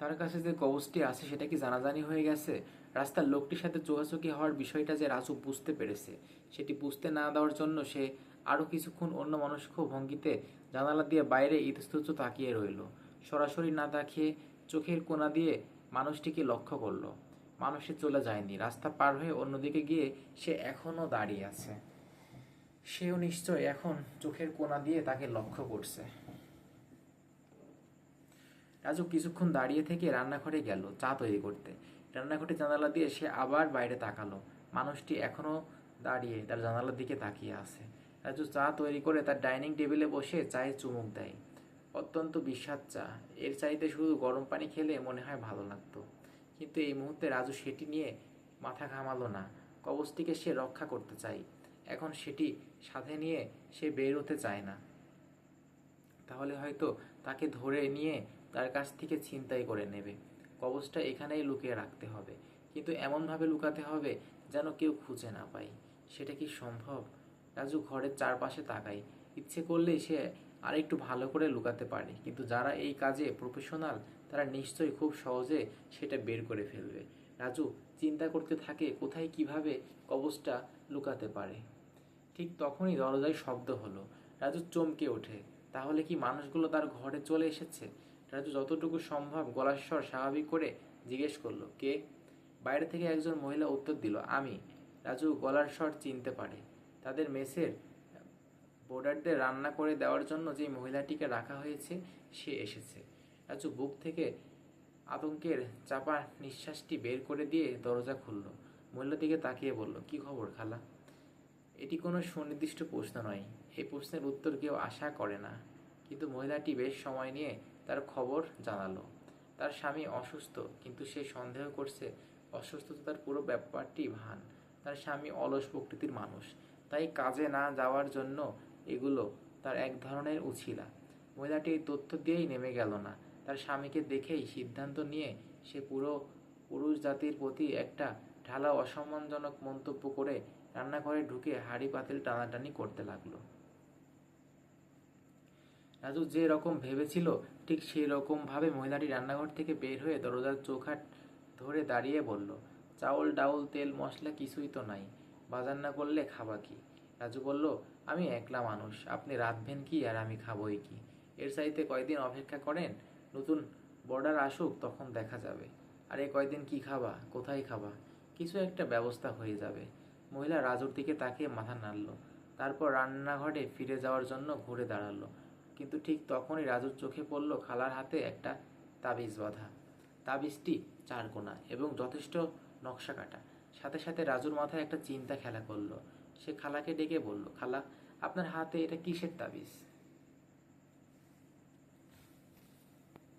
তার কাছে যে কবচটি আছে সেটা কি জানাজানি হয়ে গেছে? রাস্তার লোকটির সাথে চোখাচোখি হওয়ার বিষয়টা যে রাজু বুঝতে পেরেছে, সেটি বুঝতে না দেওয়ার জন্য সে আরও কিছুক্ষণ অন্য মনস্ক ভঙ্গিতে জানালা দিয়ে বাইরে ইতস্তত তাকিয়ে রইল। সরাসরি না তাকিয়ে চোখের কোনা দিয়ে মানুষটিকে লক্ষ্য করল। মানুষটি চলে যায়নি, রাস্তা পার হয়ে অন্যদিকে গিয়ে সে এখনও দাঁড়িয়ে আছে। সেও নিশ্চয় এখন চোখের কোনা দিয়ে তাকে লক্ষ্য করছে। রাজু কিছুক্ষণ দাঁড়িয়ে থেকে রান্নাঘরে গেল, চা তৈরি করতে। রান্নাঘরে জানালা দিয়ে সে আবার বাইরে তাকালো। মানুষটি এখনও দাঁড়িয়ে তার জানালার দিকে তাকিয়ে আছে। রাজু চা তৈরি করে তার ডাইনিং টেবিলে বসে চায়ে চুমুক দেয়। অত্যন্ত বিস্বাদ চা। এর চাইতে শুধু গরম পানি খেলে মনে হয় ভালো লাগতো। কিন্তু এই মুহূর্তে রাজু সেটি নিয়ে মাথা ঘামালো না। কবচটিকে সে রক্ষা করতে চাই এখন সেটি সাথে নিয়ে সে বের হতে চায় না। তাহলে হয়তো তাকে ধরে নিয়ে তার কাছ থেকে ছিনতাই করে নেবে। কবচটা এখানেই লুকিয়ে রাখতে হবে। কিন্তু এমনভাবে লুকাতে হবে যেন কেউ খুঁজে না পায়। সেটা কি সম্ভব? রাজু ঘরের চারপাশে তাকায়। ইচ্ছে করলেই সে আরেকটু ভালো করে লুকাতে পারে। কিন্তু যারা এই কাজে প্রফেশনাল তারা নিশ্চয়ই খুব সহজে সেটা বের করে ফেলবে। রাজু চিন্তা করতে থাকে কোথায় কীভাবে কবচটা লুকাতে পারে। ঠিক তখনই দরজায় শব্দ হলো। রাজু চমকে ওঠে। তাহলে কি মানুষগুলো তার ঘরে চলে এসেছে? রাজু যতটুকু সম্ভব গলার স্বর স্বাভাবিক করে জিজ্ঞেস করল, কে? বাইরে থেকে একজন মহিলা উত্তর দিল, আমি। রাজু গলার স্বর চিনতে পারে। তাদের মেসের বোর্ডারদের রান্না করে দেওয়ার জন্য যে মহিলাটিকে রাখা হয়েছে, সে এসেছে। রাজু বুক থেকে আতঙ্কের চাপা নিঃশ্বাসটি বের করে দিয়ে দরজা খুলল। মহিলাটিকে তাকিয়ে বলল, কি খবর খালা? এটি কোনো সুনির্দিষ্ট প্রশ্ন নয়। এই প্রশ্নের উত্তর কেউ আশা করে না। কিন্তু মহিলাটি বেশ সময় নিয়ে খবর জানালো। তার স্বামী অসুস্থ, কিন্তু সে সন্দেহ করছে অসুস্থতার পুরো ব্যাপারটি ভান। তার স্বামী অলস প্রকৃতির মানুষ, তাই কাজে না যাওয়ার জন্য এগুলো তার এক ধরনের উছিলা। মহিলাটি এই তথ্য দিয়েই নেমে গেল না। তার স্বামীকে দেখেই সিদ্ধান্ত নিয়ে সে পুরো পুরুষ জাতির প্রতি একটা ঢালা অসম্মানজনক মন্তব্য করে রান্নাঘরে ঢুকে হাঁড়ি পাতিল টানাটানি করতে লাগল। রাজু যে রকম ভেবেছিল, ঠিক সেই রকম ভাবে মহিলাটি রান্নাঘর থেকে বের হয়ে দরজার চোখাট ধরে দাঁড়িয়ে বলল, চাউল, ডাউল, তেল, মশলা কিছুই তো নাই, বাজার না করলে খাবা কি? রাজু বলল, আমি একলা মানুষ, আপনি রাঁধবেন কি আর আমি খাবই কি? এর চাইতে কয়দিন অপেক্ষা করেন? নতুন বর্ডার আসুক, তখন দেখা যাবে। আর এই কয়দিন কি খাবা, কোথায় খাবা? কিছু একটা ব্যবস্থা হয়ে যাবে। মহিলা রাজুর দিকে তাকিয়ে মাথা নাড়ল, তারপর রান্নাঘরে ফিরে যাওয়ার জন্য ঘুরে দাঁড়াল। কিন্তু ঠিক তখনই রাজুর চোখে পড়ল খালার হাতে একটা তাবিজ বাঁধা। তাবিজটি চারকোনা এবং যথেষ্ট নকশা কাটা। সাথে সাথে রাজুর মাথায় একটা চিন্তা খেলা করল। সে খালাকে ডেকে বলল, খালা, আপনার হাতে এটা কিসের তাবিজ?